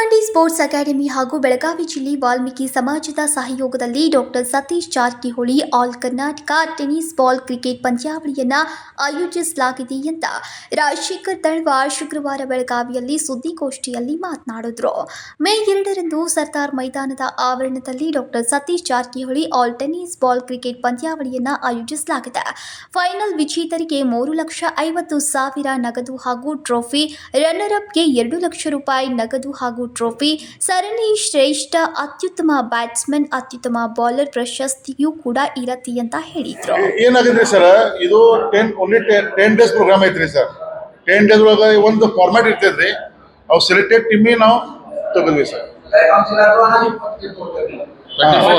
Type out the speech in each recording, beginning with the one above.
Sports academy ಹಾಗೂ ಬೆಳಗಾವಿ ಜಿಲ್ಲೆ ವಾಲ್ಮೀಕಿ ಸಮಾಜದ ಸಹಯೋಗದಲ್ಲಿ doctor Satish Jarkiholi all Karnataka tennis ball cricket ಪಂದ್ಯಾವಳಿಯನ್ನು ಆಯೋಜಿಸಲಾಗಿದೆ ಅಂತ ರಾಜಶೇಖರ್ ತಳ್ವಾರ್ ಶುಕ್ರವಾರ ಬೆಳಗಾವಿಯಲ್ಲಿ ಸುದ್ದಿಗೋಷ್ಠಿಯಲ್ಲಿ ಮಾತನಾಡಿದ್ರು. ಮೇ ಎರಡರಂದು ಸರ್ದಾರ್ ಮೈದಾನದ ಆವರಣದಲ್ಲಿ doctor Satish Jarkiholi all tennis ball cricket ಪಂದ್ಯಾವಳಿಯನ್ನು ಆಯೋಜಿಸಲಾಗಿದೆ. ಫೈನಲ್ ವಿಜೇತರಿಗೆ ಮೂರು ಲಕ್ಷ ಐವತ್ತು ಸಾವಿರ ನಗದು ಹಾಗೂ ಟ್ರೋಫಿ ರನ್ನರ್ ಅಪ್ಗೆ ಎರಡು ಲಕ್ಷ ರೂಪಾಯಿ ನಗದು ಹಾಗೂ ಟ್ರೋಫಿ ಸರಣಿ ಶ್ರೇಷ್ಠ ಅತ್ಯುತ್ತಮ ಬ್ಯಾಟ್ಸ್ಮನ್ ಅತ್ಯುತ್ತಮ ಬೌಲರ್ ಪ್ರಶಸ್ತಿಯೂ ಕೂಡ ಇರತಿ ಅಂತ ಹೇಳಿದ್ರು. ಏನಾಗಿದೆ ಸರ್ ಇದು ten only ten days program ಐತ್ರಿ ಸರ್ ಟೆನ್ ಡೇಸ್ ಒಳಗೆ ಒಂದು ಫಾರ್ಮ್ಯಾಟ್ ಇರ್ತೈತ್ರಿ. ಅವು ಸೆಲೆಕ್ಟೆಡ್ ಟೀಮ್ ನಾವು ತಗೊಂಡ್ವಿ sir.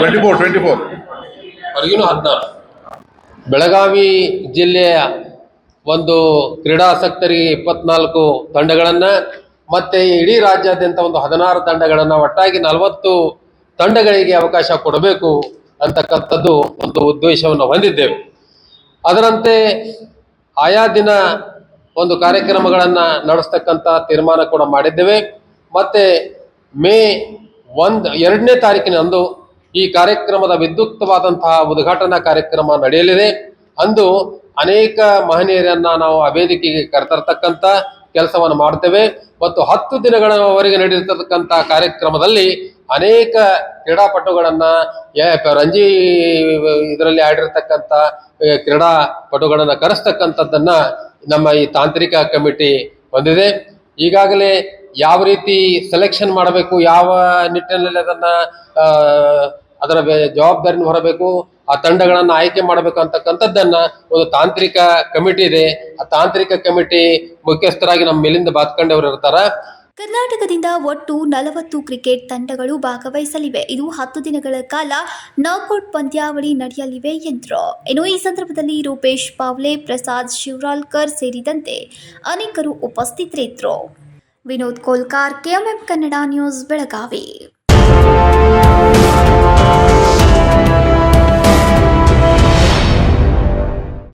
Twenty four twenty four ಹೊರಗಿನೂ ಹದಿನಾರು. ಬೆಳಗಾವಿ ಜಿಲ್ಲೆಯ ಒಂದು ಕ್ರೀಡಾಸಕ್ತರಿಗೆ ಇಪ್ಪತ್ನಾಲ್ಕು ತಂಡಗಳನ್ನು ಮತ್ತು ಇಡೀ ರಾಜ್ಯಾದ್ಯಂತ ಒಂದು ಹದಿನಾರು ತಂಡಗಳನ್ನು ಒಟ್ಟಾಗಿ ನಲವತ್ತು ತಂಡಗಳಿಗೆ ಅವಕಾಶ ಕೊಡಬೇಕು ಅಂತಕ್ಕಂಥದ್ದು ಒಂದು ಉದ್ದೇಶವನ್ನು ಹೊಂದಿದ್ದೇವೆ. ಅದರಂತೆ ಆಯಾ ದಿನ ಒಂದು ಕಾರ್ಯಕ್ರಮಗಳನ್ನು ನಡೆಸ್ತಕ್ಕಂಥ ತೀರ್ಮಾನ ಕೂಡ ಮಾಡಿದ್ದೇವೆ. ಮತ್ತೆ ಮೇ ಒಂದು, ಎರಡನೇ ತಾರೀಕಿನಂದು ಈ ಕಾರ್ಯಕ್ರಮದ ವಿದ್ಯುಕ್ತವಾದಂತಹ ಉದ್ಘಾಟನಾ ಕಾರ್ಯಕ್ರಮ ನಡೆಯಲಿದೆ. ಅಂದು ಅನೇಕ ಮಹನೀಯರನ್ನ ನಾವು ಆ ವೇದಿಕೆಗೆ ಕರೆತರ್ತಕ್ಕಂಥ ಕೆಲಸವನ್ನು ಮಾಡ್ತೇವೆ ಮತ್ತು ಹತ್ತು ದಿನಗಳವರೆಗೆ ನಡೆದಿರ್ತಕ್ಕಂಥ ಕಾರ್ಯಕ್ರಮದಲ್ಲಿ ಅನೇಕ ಕ್ರೀಡಾಪಟುಗಳನ್ನ ರಂಜಿ ಇದರಲ್ಲಿ ಆಡಿರ್ತಕ್ಕಂಥ ಕ್ರೀಡಾಪಟುಗಳನ್ನು ಕರೆಸ್ತಕ್ಕಂಥದ್ದನ್ನ ನಮ್ಮ ಈ ತಾಂತ್ರಿಕ ಕಮಿಟಿ ಹೊಂದಿದೆ. ಈಗಾಗಲೇ ಯಾವ ರೀತಿ ಸೆಲೆಕ್ಷನ್ ಮಾಡಬೇಕು, ಯಾವ ನಿಟ್ಟಿನಲ್ಲಿ ಅದನ್ನ ಅದರ ಜವಾಬ್ದಾರಿನ ಹೊರಬೇಕು ಆ ತಂಡಗಳನ್ನು ಆಯ್ಕೆ ಮಾಡಬೇಕಂತಕ್ಕಂಥದ್ದನ್ನ ಒಂದು ತಾಂತ್ರಿಕ ಕಮಿಟಿ ಇದೆ. ಆ ತಾಂತ್ರಿಕ ಕಮಿಟಿ ಮುಖ್ಯಸ್ಥರಾಗಿ ನಮ್ಮ ಮೇಲಿಂದ ಬಾತ್ಕೊಂಡವರು ಇರ್ತಾರ. ಕರ್ನಾಟಕದಿಂದ ಒಟ್ಟು ನಲವತ್ತು ಕ್ರಿಕೆಟ್ ತಂಡಗಳು ಭಾಗವಹಿಸಲಿವೆ. ಇದು ಹತ್ತು ದಿನಗಳ ಕಾಲ ನಾಕೌಟ್ ಪಂದ್ಯಾವಳಿ ನಡೆಯಲಿವೆ ಎಂದರು. ಇನ್ನು ಈ ಸಂದರ್ಭದಲ್ಲಿ ರೂಪೇಶ್ ಪಾವ್ಲೆ, ಪ್ರಸಾದ್ ಶಿವರಾಲ್ಕರ್ ಸೇರಿದಂತೆ ಅನೇಕರು ಉಪಸ್ಥಿತರಿದ್ದರು. Vinod Kolkar, KMM Kannada news, Belagavi.